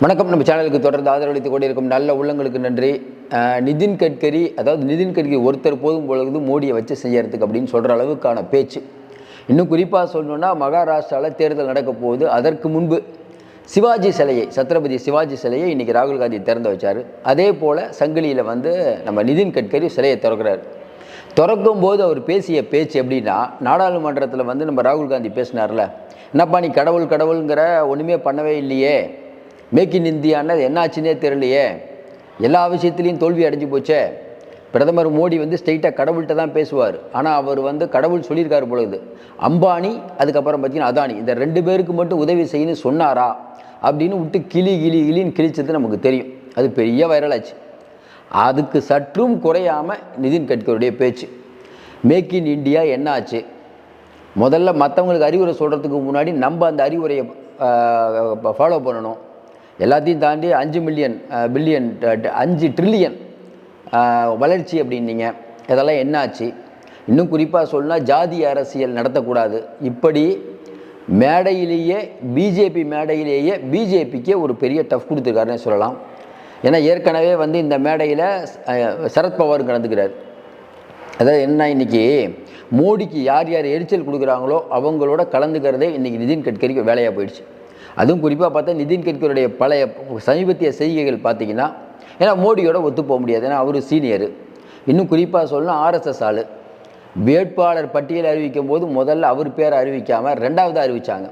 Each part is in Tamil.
வணக்கம். நம்ம சேனலுக்கு தொடர்ந்து ஆதரவளித்துக் கொண்டிருக்கும் நல்ல உள்ளங்களுக்கு நன்றி. நிதின் கட்கரி அதாவது நிதின் கட்கரி ஒருத்தர் போதும் பொழுது மோடியை வச்சு செய்யறதுக்கு அப்படின்னு சொல்கிற அளவுக்கான பேச்சு. இன்னும் குறிப்பாக சொல்லணும்னா மகாராஷ்டிராவில் தேர்தல் நடக்க போகுது. அதற்கு முன்பு சிவாஜி சிலையை சத்ரபதி சிவாஜி சிலையை இன்றைக்கி ராகுல் காந்தி திறந்து வச்சார். அதே போல் சங்கிலியில் வந்து நம்ம நிதின் கட்கரி சிலையை திறக்கிறார். திறக்கும் போது அவர் பேசிய பேச்சு எப்படின்னா நாடாளுமன்றத்தில் வந்து நம்ம ராகுல் காந்தி பேசினார்ல என்னப்பா நீ கடவுள் கடவுளுங்கிற ஒன்றுமே பண்ணவே இல்லையே. மேக் இன் இந்தியான்னு என்னாச்சுன்னே தெரியலையே. எல்லா விஷயத்துலையும் தோல்வி அடைஞ்சு போச்சே. பிரதமர் மோடி வந்து ஸ்ட்ரெயிட்டாக கடவுள்கிட்ட தான் பேசுவார். ஆனால் அவர் வந்து கடவுள் சொல்லியிருக்காரு பொழுது அம்பானி அதுக்கப்புறம் பார்த்தீங்கன்னா அதானி. இந்த ரெண்டு பேருக்கு மட்டும் உதவி செய்யணும்னு சொன்னாரா? அப்படின்னு விட்டு கிளி கிளி கிளின்னு கிழிச்சது நமக்கு தெரியும். அது பெரிய வைரல் ஆச்சு. அதுக்கு சற்றும் குறையாமல் நிதின் கட்கருடைய பேச்சு. மேக் இன் இந்தியா என்ன ஆச்சு முதல்ல மற்றவங்களுக்கு அறிவுரை சொல்கிறதுக்கு முன்னாடி நம்ம அந்த அறிவுரையை ஃபாலோ பண்ணணும். எல்லாத்தையும் தாண்டி அஞ்சு மில்லியன் பில்லியன் அஞ்சு ட்ரில்லியன் வளர்ச்சி அப்படின்னீங்க. இதெல்லாம் என்னாச்சு? இன்னும் குறிப்பாக சொல்லணும்னா ஜாதி அரசியல் நடத்தக்கூடாது. இப்படி மேடையிலேயே பிஜேபி மேடையிலேயே பிஜேபிக்கே ஒரு பெரிய டஃப் கொடுத்துருக்காருன்னு சொல்லலாம். ஏன்னா ஏற்கனவே வந்து இந்த மேடையில் சரத்பவார் கலந்துக்கிறார். அதாவது என்ன இன்னைக்கு மோடிக்கு யார் யார் எரிச்சல் கொடுக்குறாங்களோ அவங்களோட கலந்துக்கிறதே இன்றைக்கி நிதின் கட்கரிக்கு வேலையாக போயிடுச்சு. அதுவும் குறிப்பாக பார்த்தா நிதின் கட்கரியுடைய பழைய சமீபத்திய செய்கைகள் பார்த்தீங்கன்னா ஏன்னா மோடியோட ஒத்து போக முடியாது. ஏன்னா அவர் சீனியர். இன்னும் குறிப்பாக சொல்லணும் ஆர்எஸ்எஸ் ஆள். வேட்பாளர் பட்டியல் அறிவிக்கும் போது முதல்ல அவர் பேரை அறிவிக்காமல் ரெண்டாவது அறிவித்தாங்க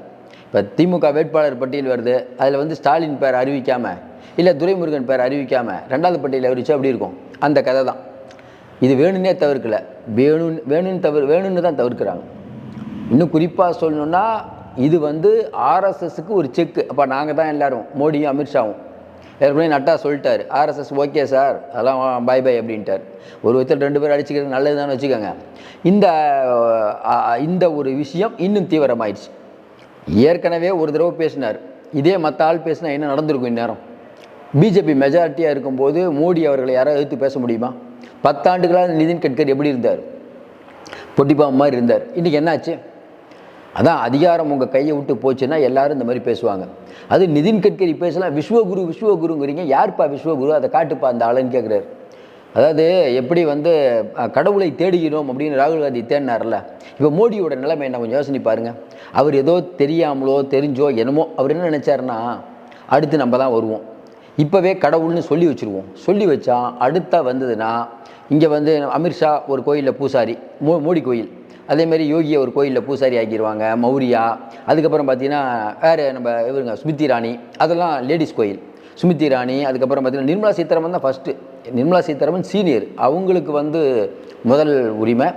இப்போ திமுக வேட்பாளர் பட்டியல் வருது. அதில் வந்து ஸ்டாலின் பேர் அறிவிக்காமல் இல்லை துரைமுருகன் பேர் அறிவிக்காமல் ரெண்டாவது பட்டியல் அறிவிச்சா அப்படி இருக்கும்? அந்த கதை தான். இது வேணும்னே தவிர்க்கலை. வேணும் வேணும்னு தவிர வேணும்னு தான் தவிர்க்கிறாங்க. இன்னும் குறிப்பாக சொல்லணுன்னா இது வந்து ஆர்எஸ்எஸ்க்கு ஒரு செக்கு அப்போ நாங்கள் தான் எல்லாரும் மோடியும் அமித்ஷாவும். ஏற்கனவே நட்டா சொல்லிட்டார். ஆர்எஸ்எஸ் ஓகே சார் அதெல்லாம் பாய் பாய் அப்படின்ட்டார். ஒரு விதத்தில் ரெண்டு பேரும் அடிச்சுக்கிறது நல்லதுதான்னு வச்சுக்கோங்க. இந்த இந்த ஒரு விஷயம் இன்னும் தீவிரமாயிடுச்சு. ஏற்கனவே ஒரு தடவை பேசினார். இதே மற்ற ஆள் பேசினா என்ன நடந்திருக்கும் இந்நேரம்? பிஜேபி மெஜாரிட்டியாக இருக்கும்போது மோடி அவர்களை யாராவது எதிர்த்து பேச முடியுமா? பத்தாண்டுகளாக நிதின் கட்கரி எப்படி இருந்தார்? பொட்டிப்பாம்பு மாதிரி இருந்தார். இன்றைக்கி என்னாச்சு? அதான் அதிகாரம் உங்கள் கையை விட்டு போச்சுன்னா எல்லாரும் இந்த மாதிரி பேசுவாங்க. அது நிதின் கட்கரி பேசலாம். விஸ்வகுரு விஸ்வகுருங்கிறீங்க. யார்ப்பா விஸ்வகுரு? அதை காட்டுப்பா அந்த ஆளுன்னு கேட்குறாரு அதாவது எப்படி வந்து கடவுளை தேடுகிறோம் அப்படின்னு ராகுல் காந்தி தேடினார்ல. இப்போ மோடியோட நிலைமை என்ன? கொஞ்சம் யோசனை பாருங்கள் அவர் ஏதோ தெரியாமலோ தெரிஞ்சோ என்னமோ அவர் என்ன நினச்சாருன்னா அடுத்து நம்ம தான் வருவோம். இப்போவே கடவுள்னு சொல்லி வச்சுருவோம். சொல்லி வச்சா அடுத்தா வந்ததுன்னா இங்கே வந்து அமித்ஷா ஒரு கோயிலில் பூசாரி மோ மோடி கோயில். அதேமாரி யோகியை ஒரு கோயிலில் பூசாரி ஆக்கிடுவாங்க மௌரியா. அதுக்கப்புறம் பார்த்தீங்கன்னா வேறு நம்ம இவருங்க ஸ்மிருதி ராணி. அதெல்லாம் லேடிஸ் கோயில். ஸ்மிருதி ராணி அதுக்கப்புறம் பார்த்தீங்கன்னா நிர்மலா சீதாராமன் தான் ஃபஸ்ட்டு நிர்மலா சீதாராமன் சீனியர் அவங்களுக்கு வந்து முதல் உரிமை.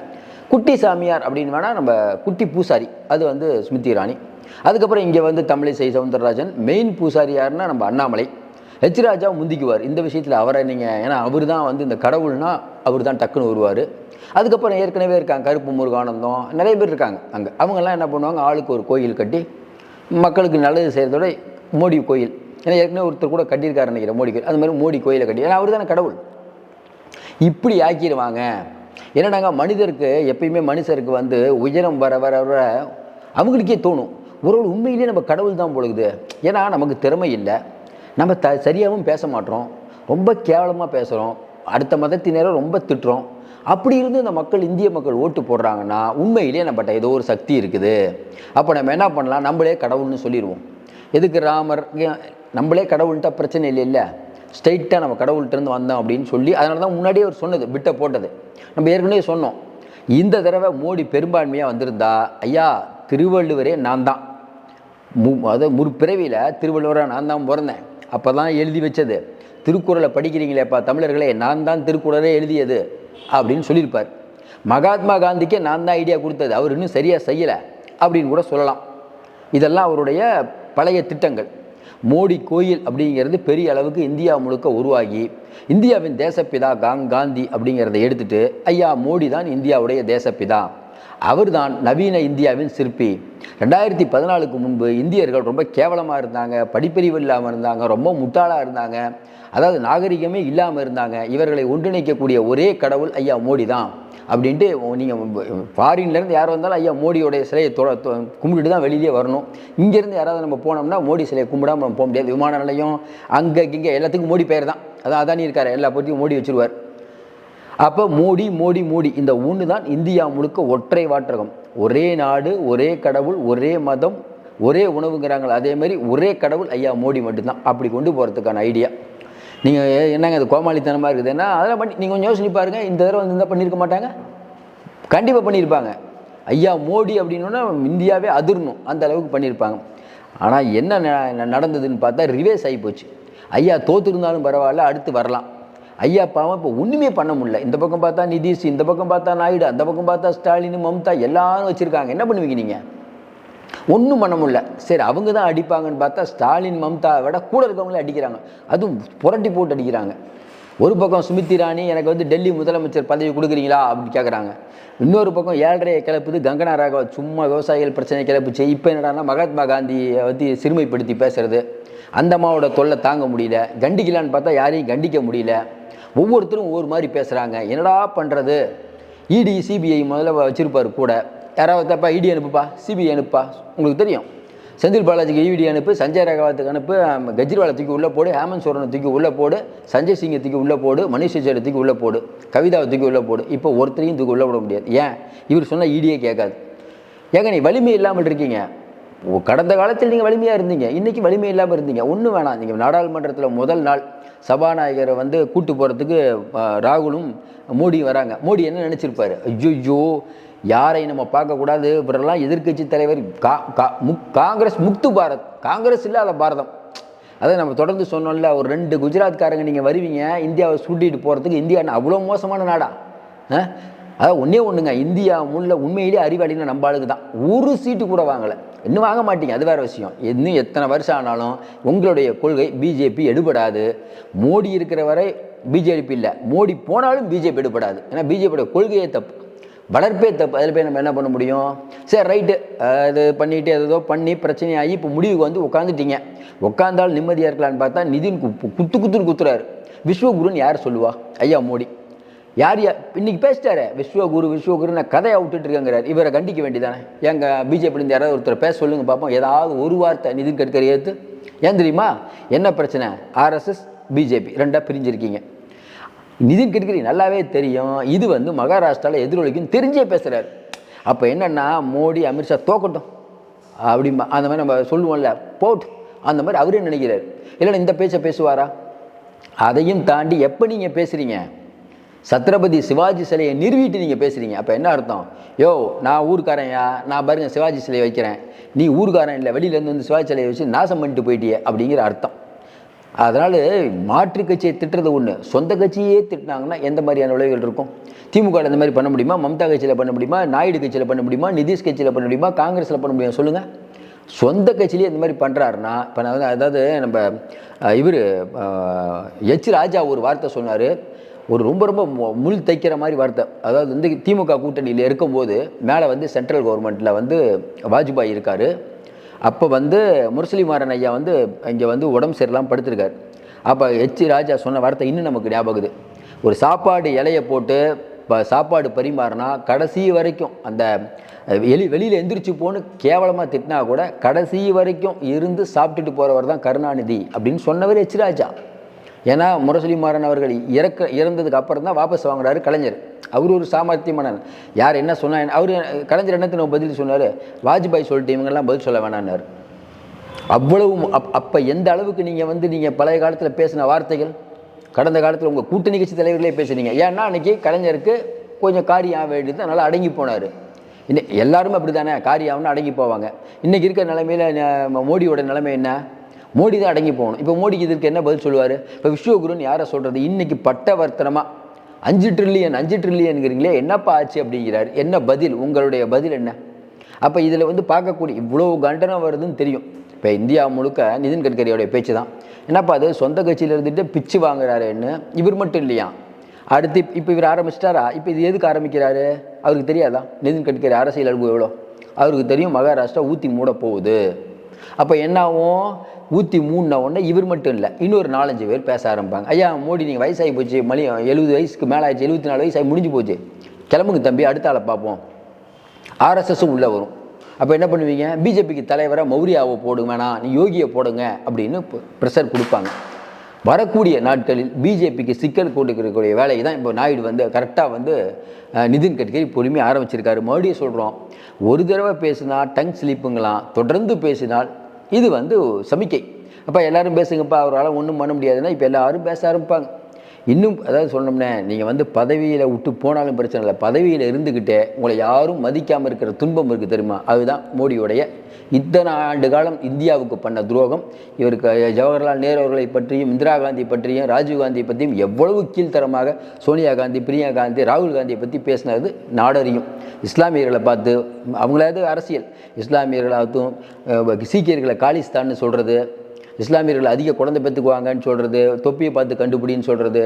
குட்டி சாமியார் அப்படின்னு வேணால் நம்ம குட்டி பூசாரி. அது வந்து ஸ்மிருதி ராணி. அதுக்கப்புறம் இங்கே வந்து தமிழிசை சவுந்தரராஜன். மெயின் பூசாரி யாருன்னா நம்ம அண்ணாமலை. ஹெச் ராஜா முந்திக்குவார். இந்த விஷயத்தில் அவரை நீங்கள் ஏன்னா அவர் தான் வந்து இந்த கடவுள்னா அவர் தான் டக்குன்னு வருவார். அதுக்கப்புறம் ஏற்கனவே இருக்காங்க. கருப்பு முருகானந்தம் நிறைய பேர் இருக்காங்க அங்கே. அவங்கெல்லாம் என்ன பண்ணுவாங்க? ஆளுக்கு ஒரு கோயில் கட்டி மக்களுக்கு நல்லது செய்கிறதோட மோடி கோயில். ஏன்னா ஏற்கனவே ஒருத்தர் கூட கட்டியிருக்காரு நினைக்கிறேன் மோடி கோயில். அது மாதிரி மோடி கோயிலை கட்டி. ஏன்னா அவர் தானே கடவுள். இப்படி ஆக்கிடுவாங்க. என்னடாங்க மனிதருக்கு எப்பயுமே மனுஷருக்கு வந்து உயரம் வர வர வர அவங்களுக்கே தோணும். ஒரு உண்மையிலேயே நம்ம கடவுள் தான் பொழுது ஏன்னா நமக்கு திறமை இல்லை. நம்ம த சரியாகவும் பேச மாட்டோம். ரொம்ப கேவலமாக பேசுகிறோம் அடுத்த மதத்தினரை ரொம்ப திட்டுறோம். அப்படி இருந்து இந்த மக்கள் இந்திய மக்கள் ஓட்டு போடுறாங்கன்னா உண்மையிலேயே நம்மகிட்ட ஏதோ ஒரு சக்தி இருக்குது. அப்போ நம்ம என்ன பண்ணலாம்? நம்மளே கடவுள்னு சொல்லிடுவோம். எதுக்கு ராமர்? ஏன் நம்மளே கடவுள்கிட்ட பிரச்சனை இல்லை இல்லை. ஸ்ட்ரைட்டாக நம்ம கடவுள்கிட்டருந்து வந்தோம் அப்படின்னு சொல்லி அதனால தான் முன்னாடியே அவர் சொன்னது விட்ட போட்டது. நம்ம ஏற்கனவே சொன்னோம். இந்த தடவை மோடி பெரும்பான்மையாக வந்திருந்தா ஐயா திருவள்ளுவரே நான் தான். மு அதாவது முற்பிறவியில் திருவள்ளுவராக நான் தான் பிறந்தேன். அப்போ தான் எழுதி வச்சது. திருக்குறளை படிக்கிறீங்களேப்பா தமிழர்களே நான் தான் திருக்குறளே எழுதியது அப்படின்னு சொல்லியிருப்பார். மகாத்மா காந்திக்கே நான் தான் ஐடியா கொடுத்தது. அவர் இன்னும் சரியாக செய்யலை அப்படின்னு கூட சொல்லலாம். இதெல்லாம் அவருடைய பழைய திட்டங்கள். மோடி கோயில் அப்படிங்கிறது பெரிய அளவுக்கு இந்தியா முழுக்க உருவாகி இந்தியாவின் தேசப்பிதா காங் காந்தி அப்படிங்கிறத எடுத்துட்டு ஐயா மோடி தான் இந்தியாவுடைய தேசப்பிதா. அவர்தான் நவீன இந்தியாவின் சிற்பி. ரெண்டாயிரத்தி பதினாலுக்கு முன்பு இந்தியர்கள் ரொம்ப கேவலமாக இருந்தாங்க படிப்பறிவு இல்லாமல் இருந்தாங்க ரொம்ப முட்டாளாக இருந்தாங்க. அதாவது நாகரிகமே இல்லாமல் இருந்தாங்க. இவர்களை ஒன்றிணைக்கக்கூடிய ஒரே கடவுள் ஐயா மோடி தான் அப்படின்ட்டு நீங்கள் ஃபாரின்லேருந்து யார் வந்தாலும் ஐயா மோடியோடைய சிலையை தொ கும்பிட்டுட்டு தான் வெளியிலே வரணும். இங்கேருந்து யாராவது நம்ம போனோம்னா மோடி சிலையை கும்பிடாம நம்ம போக முடியாது. விமான நிலையம் அங்கே இங்கே எல்லாத்துக்கும் மோடி பேர் தான். அதான் அதானி இருக்கார். எல்லா பற்றியும் மோடி வச்சுருவார். அப்போ மோடி மோடி மோடி. இந்த ஒன்று தான் இந்தியா முழுக்க ஒற்றை வாற்றகம் ஒரே நாடு ஒரே கடவுள் ஒரே மதம் ஒரே உணவுங்கிறாங்களே அதே மாதிரி ஒரே கடவுள் ஐயா மோடி மட்டும்தான். அப்படி கொண்டு போகிறதுக்கான ஐடியா நீங்கள் என்னங்க அது கோமாளித்தனமாக இருக்குதுன்னா அதெல்லாம் பண்ணி நீங்கள் கொஞ்சம் யோசனை பாருங்க. இந்த தடவை வந்து இருந்தால் பண்ணியிருக்க மாட்டாங்க? கண்டிப்பாக பண்ணியிருப்பாங்க ஐயா மோடி அப்படின்னா இந்தியாவே அதிரணும். அந்த அளவுக்கு பண்ணியிருப்பாங்க ஆனால் என்ன ந- நடந்ததுன்னு பார்த்தா ரிவேஸ் ஆகி போச்சு. ஐயா தோத்துருந்தாலும் பரவாயில்ல அடுத்து வரலாம். ஐயா பாவம் இப்போ ஒன்றுமே பண்ண முடியல. இந்த பக்கம் பார்த்தா நிதிஷ் இந்த பக்கம் பார்த்தா நாயுடு அந்த பக்கம் பார்த்தா ஸ்டாலின் மம்தா எல்லாரும் வச்சுருக்காங்க. என்ன பண்ணுவீங்க நீங்கள் ஒன்றும் பண்ண முடியல. சரி அவங்க தான் அடிப்பாங்கன்னு பார்த்தா ஸ்டாலின் மம்தா விட கூட இருக்கவங்களே அடிக்கிறாங்க. அதுவும் புரட்டி போட்டு அடிக்கிறாங்க. ஒரு பக்கம் சுமித்தி ராணி எனக்கு வந்து டெல்லி முதலமைச்சர் பதவி கொடுக்குறீங்களா அப்படின்னு கேட்குறாங்க இன்னொரு பக்கம் ஏழரையை கிளப்புது கங்கனா ராகவ. சும்மா விவசாயிகள் பிரச்சனை கிளப்புச்சு. இப்போ என்னடான்னா மகாத்மா காந்தியை பற்றி சிறுமைப்படுத்தி பேசுறது. அந்த அம்மாவோட தொல்லை தாங்க முடியல. கண்டிக்கலான்னு பார்த்தா யாரையும் கண்டிக்க முடியல. ஒவ்வொருத்தரும் ஒவ்வொரு மாதிரி பேசுகிறாங்க என்னடா பண்ணுறது இடி சிபிஐ முதல்ல வச்சுருப்பார் கூட. யாராவது தப்பா இடி அனுப்புப்பா சிபிஐ அனுப்புப்பா உங்களுக்கு தெரியும். செந்தில் பாலாஜிக்கு இடி அனுப்பு சஞ்சய் ரகவாத்துக்கு அனுப்பு கஜ்ரிவாலத்துக்கு உள்ளே போடு ஹேமந்த் சோரனத்துக்கு உள்ளே போடு சஞ்சய் சிங்கத்துக்கு உள்ளே போடு மணிஷ் சிசோரை உள்ளே போடு கவிதாவத்துக்கு உள்ளே போடு. இப்போ ஒருத்தரையும் இதுக்கு உள்ளே போட முடியாது. ஏன்? இவர் சொன்னால் இடியே கேட்காது. ஏங்க நீ வலிமை இல்லாமல் இருக்கீங்க. கடந்த காலத்தில் நீங்கள் வலிமையாக இருந்தீங்க. இன்றைக்கி வலிமை இல்லாமல் இருந்தீங்க. ஒன்றும் வேணாம். நீங்கள் நாடாளுமன்றத்தில் முதல் நாள் சபாநாயகரை வந்து கூட்டு போகிறதுக்கு ராகுலும் மோடியும் வராங்க. மோடி என்ன நினச்சிருப்பாரு? ஐயோ யாரை நம்ம பார்க்கக்கூடாது இவரெல்லாம் எதிர்க்கட்சி தலைவர். கா கா முக் காங்கிரஸ் முக்து பாரத். காங்கிரஸ் இல்லாத பாரதம். அதை நம்ம தொடர்ந்து சொன்னோம்ல ஒரு ரெண்டு குஜராத்காரங்க நீங்கள் வருவீங்க இந்தியாவை சுட்டிட்டு போகிறதுக்கு இந்தியா அவ்வளோ மோசமான நாடா? அதான் ஒன்றே ஒன்றுங்க இந்தியா முள்ள உண்மையிலே அறிவாளின்னு நம்ம ஆளுக்கு தான். ஒரு சீட்டு கூட வாங்கலை. இன்னும் வாங்க மாட்டீங்க அது வேற விஷயம். இன்னும் எத்தனை வருஷம் ஆனாலும் உங்களுடைய கொள்கை பிஜேபி எடுபடாது. மோடி இருக்கிற வரை பிஜேபி இல்லை. மோடி போனாலும் பிஜேபி எடுபடாது. ஏன்னா பிஜேபியோட கொள்கையே தப்பு. வளர்ப்பே தப்பு. அதில் போய் நம்ம என்ன பண்ண முடியும்? சரி ரைட்டு அது பண்ணிட்டு ஏதோ பண்ணி பிரச்சனையாகி இப்போ முடிவுக்கு வந்து உட்காந்துட்டீங்க உட்காந்தாலும் நிம்மதியாக இருக்கலான்னு பார்த்தா நிதின் குத்து குத்துன்னு குத்துறாரு. விஸ்வகுருன்னு யார் சொல்லுவா? ஐயா மோடி. யார் யா இன்னைக்கு பேசிட்டாரு விஸ்வகுரு விஸ்வகுருன்னு நான் கதையை விட்டுட்டு இருக்கேங்கிறார் இவரை கண்டிக்க வேண்டியதானே? எங்க பிஜேபிலேருந்து யாராவது ஒருத்தர் பேச சொல்லுங்க பார்ப்போம் ஏதாவது ஒரு வார்த்தை நிதின் கட்கரி ஏற்று ஏன் தெரியுமா? என்ன பிரச்சனை? RSS BJP. ரெண்டாக பிரிஞ்சிருக்கீங்க. நிதின் கட்கரி நல்லாவே தெரியும். இது வந்து மகாராஷ்டிராவில் எதிரொலிக்கும் தெரிஞ்சே பேசுகிறாரு அப்போ என்னென்னா மோடி அமித்ஷா தோக்கட்டும். அப்படிம்பா அந்த மாதிரி நம்ம சொல்லுவோம்ல போட். அந்த மாதிரி அவரே நினைக்கிறார். இல்லைன்னா இந்த பேச்சை பேசுவாரா? அதையும் தாண்டி எப்போ நீங்கள் பேசுகிறீங்க சத்ரபதி சிவாஜி சிலையை நிறுவிட்டு நீங்கள் பேசுகிறீங்க அப்போ என்ன அர்த்தம்? யோ நான் ஊர்க்காரன்யா நான் பாருங்க சிவாஜி சிலையை வைக்கிறேன். நீ ஊர்க்காரன் இல்லை வெளியிலேருந்து வந்து சிவாஜி சிலையை வச்சு நாசம் பண்ணிட்டு போயிட்டியே அப்படிங்கிற அர்த்தம். அதனால் மாற்று கட்சியை திட்டுறது ஒன்று சொந்த கட்சியே திட்டினாங்கன்னா எந்த மாதிரியான விளைவுகள் இருக்கும்? திமுக இந்த மாதிரி பண்ண முடியுமா? மம்தா கட்சியில் பண்ண முடியுமா? நாயுடு கட்சியில் பண்ண முடியுமா? நிதிஷ் கட்சியில் பண்ண முடியுமா? காங்கிரஸில் பண்ண முடியுமா? சொல்லுங்கள் சொந்த கட்சியிலே இந்த மாதிரி பண்ணுறாருன்னா இப்போ நான் அதாவது நம்ம இவர் எச் ராஜா ஒரு வார்த்தை சொன்னார். ஒரு ரொம்ப ரொம்ப மு- முள் தைக்கிற மாதிரி வார்த்தை. அதாவது வந்து திமுக கூட்டணியில் இருக்கும்போது மேலே வந்து சென்ட்ரல் கவர்மெண்ட்டில் வந்து வாஜ்பாய் இருக்கார். அப்போ வந்து முரசலி மாறன் ஐயா வந்து இங்கே வந்து உடம்பு சரியில்லாமல் படுத்திருக்கார். அப்போ ஹெச் ராஜா சொன்ன வார்த்தை இன்னும் நமக்கு ஞாபகுது ஒரு சாப்பாடு இலையை போட்டு இப்போ சாப்பாடு பரிமாறினா கடைசி வரைக்கும் அந்த வெளி எலி வெளியில் எந்திரிச்சு போன்னு கேவலமாக திட்டினா கூட கடைசி வரைக்கும் இருந்து சாப்பிட்டுட்டு போகிறவர் தான் கருணாநிதி அப்படின்னு சொன்னவர் ஹெச் ராஜா. ஏன்னா முரசொலிமாறன் அவர்கள் இறக்க இறந்ததுக்கு அப்புறம் தான் வாபஸ் வாங்குறாரு கலைஞர். அவர் ஒரு சாமர்த்திய யார் என்ன சொன்னார் அவர் கலைஞர் என்னத்தின பதில் சொன்னார்? வாஜ்பாய் சொல்லிட்டு இவங்கெல்லாம் பதில் சொல்ல வேணான்னார். அவ்வளவு அப் அப்போ எந்த அளவுக்கு நீங்கள் வந்து நீங்கள் பழைய காலத்தில் பேசின வார்த்தைகள் கடந்த காலத்தில் உங்கள் கூட்டணி கட்சி தலைவர்களே பேசுனீங்க. ஏன்னா அன்றைக்கி கலைஞருக்கு கொஞ்சம் காரியம் வேண்டியது அதனால் அடங்கி போனார். இன்னும் எல்லாருமே அப்படி தானே காரியம் அடங்கி போவாங்க. இன்றைக்கி இருக்கிற நிலைமையில் மோடியோட நிலைமை என்ன? மோடி தான் அடங்கி போகணும். இப்போ மோடிக்கு இதற்கு என்ன பதில் சொல்லுவார்? இப்போ விஸ்வகுருன்னு யாரை சொல்கிறது இன்றைக்கி பட்டவர்த்தனமாக அஞ்சு ட்ரில்லியன் அஞ்சு ட்ரில்லியனுங்கிறீங்களே என்னப்பா ஆச்சு அப்படிங்கிறார். என்ன பதில்? உங்களுடைய பதில் என்ன? அப்போ இதில் வந்து பார்க்கக்கூடிய இவ்வளோ கண்டனம் வருதுன்னு தெரியும். இப்போ இந்தியா முழுக்க நிதின் கட்கரியோடைய பேச்சு தான் என்னப்பா அது? சொந்த கட்சியில் இருந்துட்டு பிச்சு வாங்குறாருன்னு இவர் மட்டும் இல்லையா? அடுத்து இப்போ இவர் ஆரம்பிச்சிட்டாரா? இப்போ இது எதுக்கு ஆரம்பிக்கிறாரு? அவருக்கு தெரியாதா? நிதின் கட்கரி அரசியல் அனுபவம் எவ்வளோ? அவருக்கு தெரியும் மகாராஷ்டிரா ஊற்றி மூட போகுது. அப்போ என்ன ஆகும் ஊற்றி மூடின உடனே இவர் மட்டும் இல்லை இன்னொரு நாலஞ்சு பேர் பேச ஆரம்பிப்பாங்க. ஐயா மோடி நீங்கள் வயசாகி போச்சு மணி எழுபது வயசுக்கு மேலே ஆயிடுச்சு எழுபத்தி நாலு வயசாகி முடிஞ்சு போச்சு. கிளம்புங்க தம்பி அடுத்த ஆளை பார்ப்போம். ஆர்எஸ்எஸும் உள்ளே வரும். அப்போ என்ன பண்ணுவீங்க? பிஜேபிக்கு தலைவராக மௌரியாவை போடுங்க வேணாம் நீ யோகியை போடுங்க அப்படின்னு ப்ரெஷர் கொடுப்பாங்க. வரக்கூடிய நாட்களில் பிஜேபிக்கு சிக்கல் கொடுக்கக்கூடிய வேலையை தான் இப்போ நாயுடு வந்து கரெக்டாக வந்து நிதின் கட்கரி பொறுமையாக ஆரம்பிச்சிருக்காரு. மறுபடியும் சொல்கிறோம் ஒரு தடவை பேசினா டங் ஸ்லிப்புங்களாம் தொடர்ந்து பேசினால் இது வந்து சமிக்கை. அப்போ எல்லாரும் பேசுங்கப்பா அவரால் ஒன்றும் பண்ண முடியாதுன்னா இப்போ எல்லாரும் பேச ஆரம்பிப்பாங்க. இன்னும் அதாவது சொன்னோம்னே நீங்கள் வந்து பதவியில் விட்டு போனாலும் பிரச்சனை இல்லை. பதவியில் இருந்துக்கிட்டே உங்களை யாரும் மதிக்காமல் இருக்கிற துன்பம் இருக்குது தெரியுமா? அதுதான் மோடியுடைய இத்தனை ஆண்டு காலம் இந்தியாவுக்கு பண்ண துரோகம். இவருக்கு ஜவஹர்லால் நேரு அவர்களை பற்றியும் இந்திரா காந்தி பற்றியும் ராஜீவ் காந்தியை பற்றியும் எவ்வளவு கீழ்த்தரமாக சோனியா காந்தி பிரியா காந்தி ராகுல் காந்தியை பற்றி பேசினது நாடறியும். இஸ்லாமியர்களை பார்த்து அவங்களாவது அரசியல். இஸ்லாமியர்களாகட்டும் சீக்கியர்களை காலிஸ்தான்னு சொல்கிறது இஸ்லாமியர்கள் அதிக குழந்தை பெற்றுக்குவாங்கன்னு சொல்கிறது தொப்பியை பார்த்து கண்டுபிடின்னு சொல்கிறது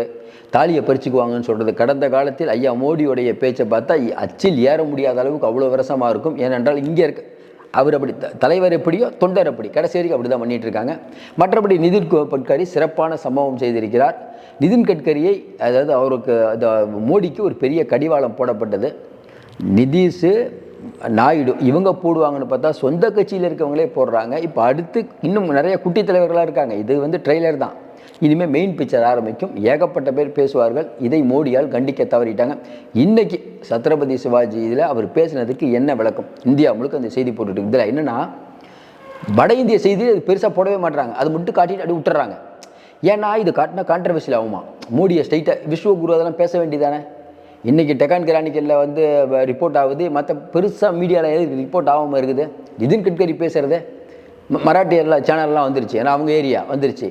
தாலியை பறிச்சுக்குவாங்கன்னு சொல்கிறது கடந்த காலத்தில் ஐயா மோடியுடைய பேச்சை பார்த்தா அச்சில் ஏற முடியாத அளவுக்கு அவ்வளோ விரசமாக இருக்கும். ஏனென்றால் இங்கே இருக்க அவர் அப்படி த- தலைவர் எப்படியோ தொண்டர் அப்படி. கடைசி வரைக்கும் அப்படி தான் பண்ணிட்டு இருக்காங்க மற்றபடி நிதின் கட்கரி சிறப்பான சம்பவம் செய்திருக்கிறார். நிதின் கட்கரியை அதாவது அவருக்கு அந்த மோடிக்கு ஒரு பெரிய கடிவாளம் போடப்பட்டது. நிதிஷு நாயுடு இவங்க போடுவாங்கன்னு பார்த்தா சொந்த கட்சியில் இருக்கவங்களே போடுறாங்க. இப்போ அடுத்து இன்னும் நிறைய குட்டி தலைவர்களாக இருக்காங்க. இது வந்து ட்ரெய்லர் தான். இனிமேல் மெயின் பிக்சர் ஆரம்பிக்கும். ஏகப்பட்ட பேர் பேசுவார்கள். இதை மோடியால் கண்டிக்க தவறிட்டாங்க. இன்றைக்கி சத்ரபதி சிவாஜி இதில் அவர் பேசினதுக்கு என்ன விளக்கம்? இந்தியா முழுக்க அந்த செய்தி போட்டுட்டு இதில் என்னன்னா வட இந்திய செய்தியில் அது பெருசாக போடவே மாட்றாங்க. அது மட்டும் காட்டிட்டு அப்படி விட்டுறாங்க ஏன்னா இது காட்டினா கான்ட்ரவர்சியில் ஆகுமா? மோடியை ஸ்ட்ரைட்டாக விஸ்வகுரு அதெல்லாம் பேச வேண்டியதானே இன்றைக்கி டெக்கான் கிரானிக்கலில் வந்து ரிப்போர்ட் ஆகுது. மற்ற பெருசாக மீடியாவில் எது ரிப்போர்ட் ஆகாமல் இருக்குது? நிதின் கட்கரி பேசுகிறதே மராட்டி சேனல்லாம் வந்துருச்சு. ஏன்னா அவங்க ஏரியா வந்துருச்சு.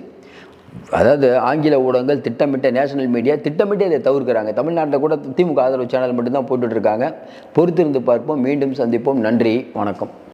அதாவது ஆங்கில ஊடகங்கள் திட்டமிட்ட நேஷனல் மீடியா திட்டமிட்டு இதை தவிர்க்கிறாங்க. தமிழ்நாட்டில் கூட திமுக ஆதரவு சேனல் மட்டும்தான் போட்டுட்ருக்காங்க பொறுத்திருந்து பார்ப்போம். மீண்டும் சந்திப்போம். நன்றி. வணக்கம்.